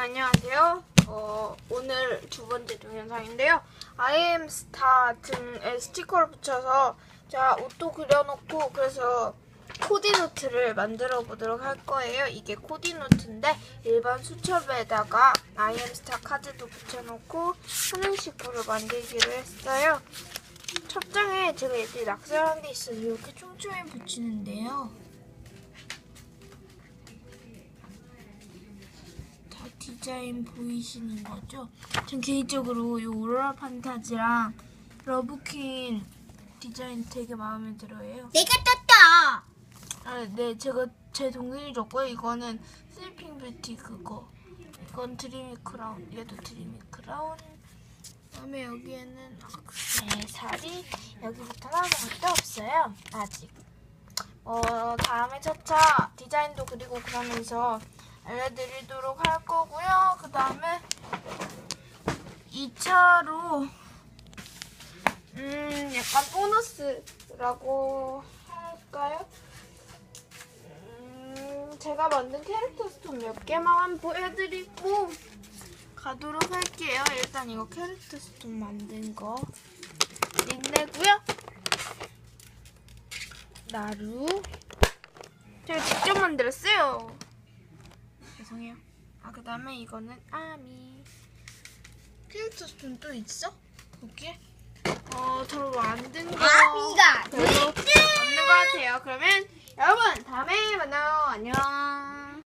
안녕하세요. 어, 오늘 두 번째 동영상인데요. 아이엠 스타 등에 스티커를 붙여서 제가 옷도 그려놓고 그래서 코디노트를 만들어 보도록 할 거예요. 이게 코디노트인데 일반 수첩에다가 아이엠 스타 카드도 붙여놓고 하는 식으로 만들기로 했어요. 첫 장에 제가 이렇게 낙서한 게 있어요. 이렇게 촘촘히 붙이는데요. 디자인 보이시는 거죠? 전 개인적으로 이 오로라 판타지랑 러브퀸 디자인 되게 마음에 들어요. 내가 떴다. 아, 네, 제가 제 동생이 줬고요. 이거는 슬리핑 뷰티 그거. 이건 드리미 크라운. 얘도 드리미 크라운. 그다음에 여기에는 액세서리. 여기부터는 아무것도 없어요. 아직. 어, 다음에 차차 디자인도 그리고 그러면서 알려드리도록 할 거고요. 그 다음에 2차로 음, 약간 보너스라고 할까요? 음, 제가 만든 캐릭터 스톤 몇 개만 보여드리고 가도록 할게요. 일단 이거 캐릭터 스톤 만든 거 린네고요. 나루 제가 직접 만들었어요. 죄송해요. 아 그다음에 이거는 아미 캐릭터 스톤 또 있어? 거기에? 어, 저 만든 거 아미가 별로 없는 것 같아요. 그러면 여러분 다음에 만나요. 안녕.